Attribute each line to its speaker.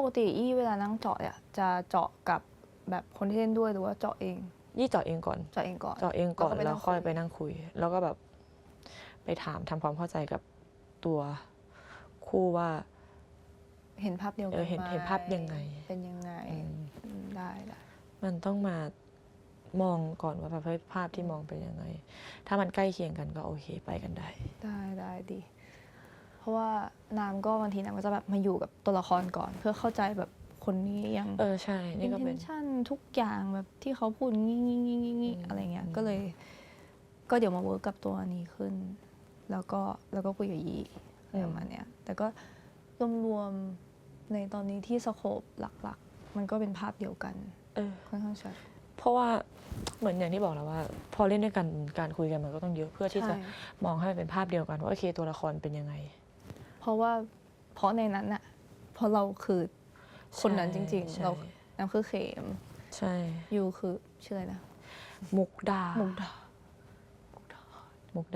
Speaker 1: ปกติอี้เวลานั่งเจาะเนี่ยจะเจาะกับแบบคนที่เล่นด้วยหรือว่าเจาะเอง
Speaker 2: ยี่เจาะเองก่อน
Speaker 1: เจาะเองก่อน
Speaker 2: เจาะเองก่อน
Speaker 1: แล้วก็ไปนั่
Speaker 2: แล้ว
Speaker 1: ง
Speaker 2: ค่อย
Speaker 1: คุย
Speaker 2: ไปนั่งคุย แล้วก็แบบไปถามทำความเข้าใจกับตัวคู่ว่า
Speaker 1: เห็นภาพเดียวกั
Speaker 2: เออเห็น
Speaker 1: ไม
Speaker 2: เห็นภาพยังไง
Speaker 1: เป็นยังไง
Speaker 2: อืม
Speaker 1: อืมได้ได้
Speaker 2: มันต้องมามองก่อนว่าแบบเฮ้ยภาพที่มองเป็นยังไง ถ้ามันใกล้เคียงกันก็โอเคไปกันได้
Speaker 1: ได้ได้ดีเพ ราะว่าน้ำก็บางทีน้ำก็จะแบบมาอยู่กับตัวละครก่อน เพื่อเข้าใจแบบคนนี้ยัง
Speaker 2: เออใช่นี่ก็เป็น
Speaker 1: intention ทุกอย่างแบบที่เขาพูดงี้งี้งี้งี้งี้
Speaker 2: อืม
Speaker 1: อะไรเงี้ย
Speaker 2: อืม
Speaker 1: ก็เลย ก็เดี๋ยวมาเวิร์กกับตัวนี้ขึ้น แล้วก็แล้วก็คุยกับยีอะไรประมาณเนี้ยแต่ก็รวมๆในตอนนี้ที่สโคปหลักๆ มันก็เป็นภาพเดียวกัน
Speaker 2: เออ
Speaker 1: ค่อนข้างชัด
Speaker 2: เพราะว่าเหมือนอย่างที่บอกแล้วว่า พอเล่นด้วยกันการคุยกันมันก็ต้องเยอะเพื่อที่จะ
Speaker 1: ใช่
Speaker 2: มองให้มันเป็นภาพเดียวกันว่าโอเคตัวละครเป็นยังไง
Speaker 1: เพราะว่าเพราะในนั้นน่ะเพราะเราคือคนนั้นจริง
Speaker 2: ใช่
Speaker 1: ๆ เราน้ำคือเขม
Speaker 2: ใช่
Speaker 1: ยูคือชื่ออะไรนะ
Speaker 2: มุกดา
Speaker 1: มุกดา